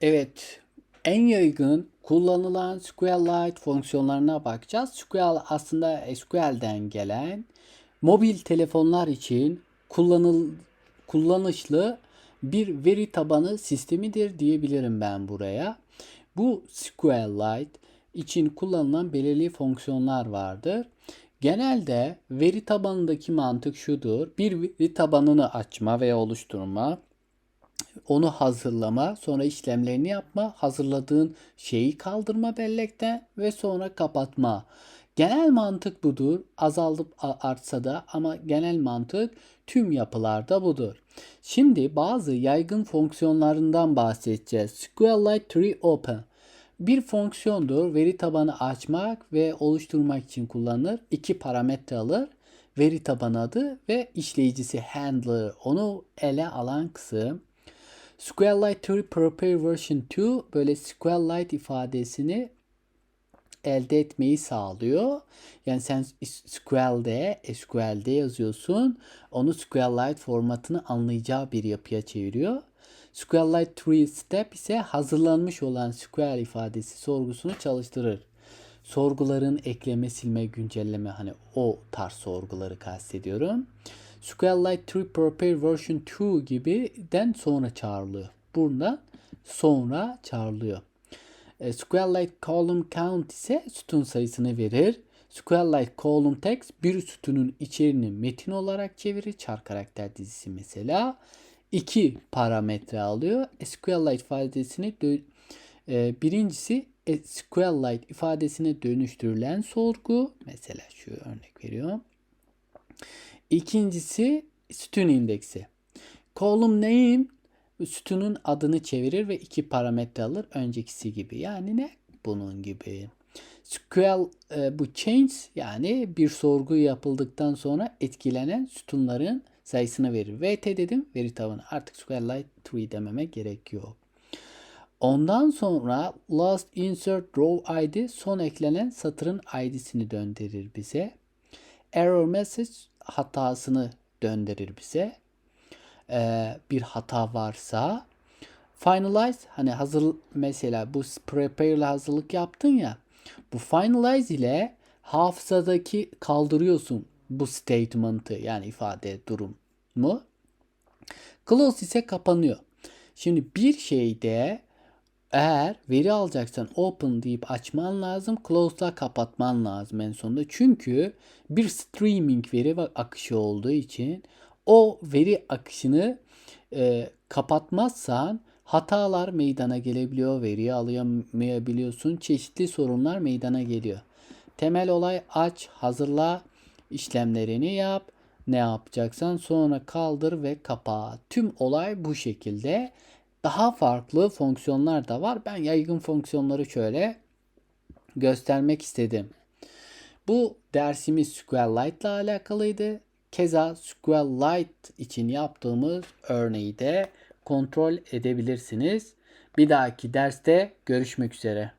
Evet, en yaygın kullanılan SQLite fonksiyonlarına bakacağız. SQL aslında SQL'den gelen mobil telefonlar için kullanıl kullanışlı bir veri tabanı sistemidir diyebilirim ben buraya. Bu SQLite için kullanılan belirli fonksiyonlar vardır. Genelde veri tabanındaki mantık şudur. Bir veri tabanını açma veya oluşturma onu hazırlama, sonra işlemlerini yapma, hazırladığın şeyi kaldırma bellekten ve sonra kapatma. Genel mantık budur. Azaldıp artsa da ama genel mantık tüm yapılarda budur. Şimdi bazı yaygın fonksiyonlarından bahsedeceğiz. SQLite Tree Open bir fonksiyondur. Veri tabanı açmak ve oluşturmak için kullanılır. İki parametre alır. Veri tabanı adı ve işleyicisi handler. Onu ele alan kısım. SQLite 3 Prepare Version 2 böyle SQLite ifadesini elde etmeyi sağlıyor. Yani sen SQL'de, SQL'de yazıyorsun. Onu SQLite formatını anlayacağı bir yapıya çeviriyor. SQLite 3 step ise hazırlanmış olan SQL ifadesi sorgusunu çalıştırır. Sorguların ekleme, silme, güncelleme hani o tarz sorguları kastediyorum. SQLite 3 Prepare Version 2 gibiden sonra çağrılıyor. Buradan sonra çağrılıyor. E, SQLite Column Count ise sütun sayısını verir. SQLite Column Text bir sütunun içeriğini metin olarak çevirir. Çar karakter dizisi mesela. iki parametre alıyor. SQLite ifadesini e, birincisi SQLite ifadesine dönüştürülen sorgu. Mesela şu örnek veriyorum. İkincisi sütun indeksi. Column name sütunun adını çevirir ve iki parametre alır. Öncekisi gibi. Yani ne? Bunun gibi. SQL e, bu change yani bir sorgu yapıldıktan sonra etkilenen sütunların sayısını verir. VT dedim veri tabanı. Artık SQLite 3 dememe gerek yok. Ondan sonra last insert row id son eklenen satırın id'sini döndürür bize. Error message hatasını döndürür bize. Ee, bir hata varsa finalize hani hazır mesela bu prepare hazırlık yaptın ya bu finalize ile hafızadaki kaldırıyorsun bu statement'ı yani ifade durumu. Close ise kapanıyor. Şimdi bir şeyde eğer veri alacaksan open deyip açman lazım. Close'la kapatman lazım en sonunda. Çünkü bir streaming veri ve akışı olduğu için o veri akışını e, kapatmazsan hatalar meydana gelebiliyor. Veriyi alamayabiliyorsun. Çeşitli sorunlar meydana geliyor. Temel olay aç, hazırla, işlemlerini yap. Ne yapacaksan sonra kaldır ve kapa. Tüm olay bu şekilde. Daha farklı fonksiyonlar da var. Ben yaygın fonksiyonları şöyle göstermek istedim. Bu dersimiz SQLite ile alakalıydı. Keza SQLite için yaptığımız örneği de kontrol edebilirsiniz. Bir dahaki derste görüşmek üzere.